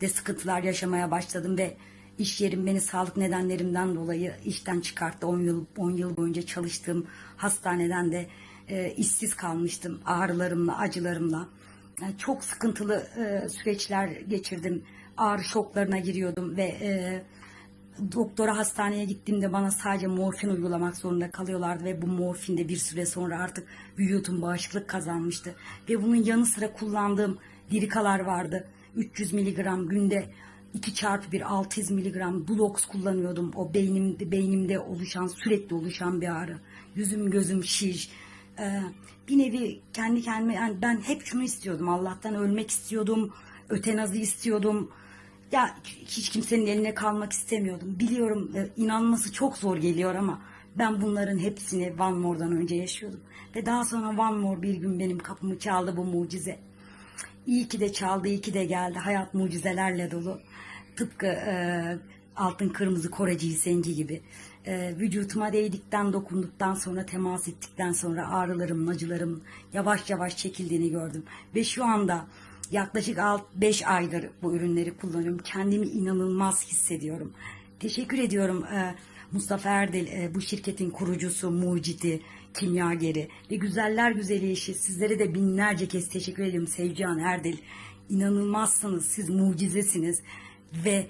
de sıkıntılar yaşamaya başladım ve iş yerim beni sağlık nedenlerimden dolayı işten çıkarttı. 10 yıl 10 yıl boyunca çalıştığım hastaneden de e, işsiz kalmıştım ağrılarımla, acılarımla. Yani çok sıkıntılı e, süreçler geçirdim. Ağrı şoklarına giriyordum ve e, doktora hastaneye gittiğimde bana sadece morfin uygulamak zorunda kalıyorlardı ve bu morfin de bir süre sonra artık vücudum bağışıklık kazanmıştı. Ve bunun yanı sıra kullandığım dirikalar vardı. 300 miligram günde 2 çarpı 1 600 miligram Bulox kullanıyordum. O beynimde, beynimde oluşan sürekli oluşan bir ağrı. Yüzüm gözüm şiş. Ee, bir nevi kendi kendime yani ben hep şunu istiyordum. Allah'tan ölmek istiyordum. Ötenazi istiyordum. Ya hiç kimsenin eline kalmak istemiyordum. Biliyorum e, inanması çok zor geliyor ama ben bunların hepsini One More'dan önce yaşıyordum. Ve daha sonra One More bir gün benim kapımı çaldı bu mucize. İyi ki de çaldı, iyi ki de geldi. Hayat mucizelerle dolu. Tıpkı e, altın kırmızı Kore giysengci gibi. E, vücutuma değdikten, dokunduktan sonra, temas ettikten sonra ağrılarım, acılarım yavaş yavaş çekildiğini gördüm. Ve şu anda yaklaşık 5 aydır bu ürünleri kullanıyorum. Kendimi inanılmaz hissediyorum. Teşekkür ediyorum e, Mustafa Erdel, e, bu şirketin kurucusu, mucidi, kimyageri ve güzeller güzeli eşi. Sizlere de binlerce kez teşekkür ederim Sevcihan Erdel. İnanılmazsınız, siz mucizesiniz ve